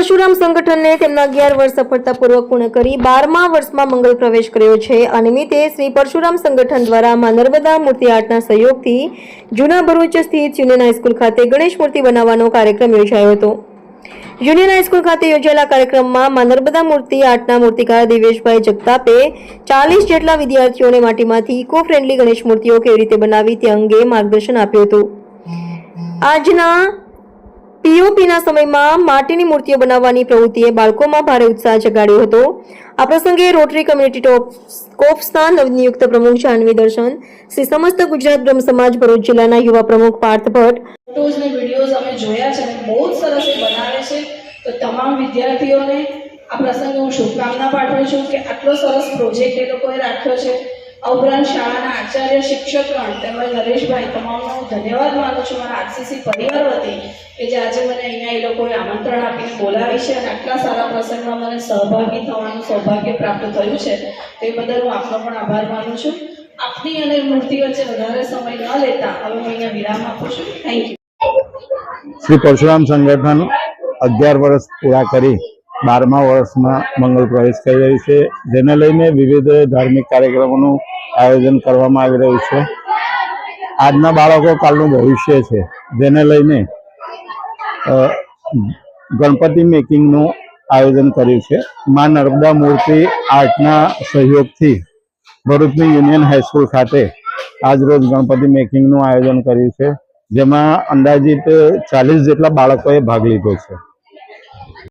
પરશુરામ સંગઠનને તેમના અગિયાર વર્ષ સફળતાપૂર્વક પૂર્ણ કરી બારમા વર્ષમાં મંગલ પ્રવેશ કર્યો છે. આ નિમિત્તે શ્રી પરશુરામ સંગઠન દ્વારા માં નર્મદા મૂર્તિ આર્ટના સહયોગથી જૂના ભરૂચ સ્થિત યુનિયન હાઈસ્કૂલ ખાતે ગણેશ મૂર્તિ બનાવવાનો કાર્યક્રમ યોજાયો હતો. યુનિયન હાઈસ્કૂલ ખાતે યોજાયેલા કાર્યક્રમમાં માં નર્મદા મૂર્તિ આર્ટના મૂર્તિકાર દિવેશભાઈ જગતાપે ચાલીસ જેટલા વિદ્યાર્થીઓને માટીમાંથી ઇકો ફ્રેન્ડલી ગણેશ મૂર્તિઓ કેવી રીતે બનાવી તે અંગે માર્ગદર્શન આપ્યું હતું. આજના પીઓપીના સમયમાં માટીની મૂર્તિઓ બનાવવાની પ્રવૃત્તિએ બાળકોમાં ભારે ઉત્સાહ જગાડ્યો હતો. આ પ્રસંગે રોટરી કમ્યુનિટી ટોપ કોપ્સના નવનિયુક્ત પ્રમુખ જાહ્નવી દર્શન, શ્રી સમસ્ત ગુજરાત બ્રહ્મ સમાજ ભરૂચ જિલ્લાના યુવા પ્રમુખ પાર્થ ભટ્ટ. વિદ્યાર્થીઓને આ પ્રસંગે હું શુભકામના પાઠવું છું કે આટલો સરસ પ્રોજેક્ટ એ લોકોએ રાખ્યો છે. આ ઉપરાંત શાળાના આચાર્ય શિક્ષકગણ તેમજ નરેશભાઈ તમામનો હું ધન્યવાદ માનું છું મારા આરસીસી પરિવાર વતી કે જે આજે મને અહીંયા એ લોકોએ આમંત્રણ આપીને બોલાવી છે અને આટલા સારા પ્રસંગમાં મને સહભાગી થવાનું સૌભાગ્ય પ્રાપ્ત થયું છે. તે બદલ હું આપનો પણ આભાર માનું છું. આપની અને મૂર્તિ વચ્ચે વધારે સમય ન લેતા હવે હું અહીંયા વિરામ આપું છું. થેન્ક યુ શ્રી પરશુરામ સંગઠન અગિયાર વર્ષ પૂરા કરી બારમા વર્ષમાં મંગલ પ્રવેશ કરી રહ્યું છે. જેને લઈને વિવિધ ધાર્મિક કાર્યક્રમોનું આયોજન કરવામાં આવી રહ્યું છે. આજના બાળકો કાલનું ભવિષ્ય છે. જેને લઈને ગણપતિ મેકિંગનું આયોજન કર્યું છે. મા નર્મદા મૂર્તિ આર્ટના સહયોગથી ભરૂચની યુનિયન હાઈસ્કૂલ ખાતે આજરોજ ગણપતિ મેકિંગનું આયોજન કર્યું છે. જેમાં અંદાજિત ચાલીસ જેટલા બાળકોએ ભાગ લીધો છે.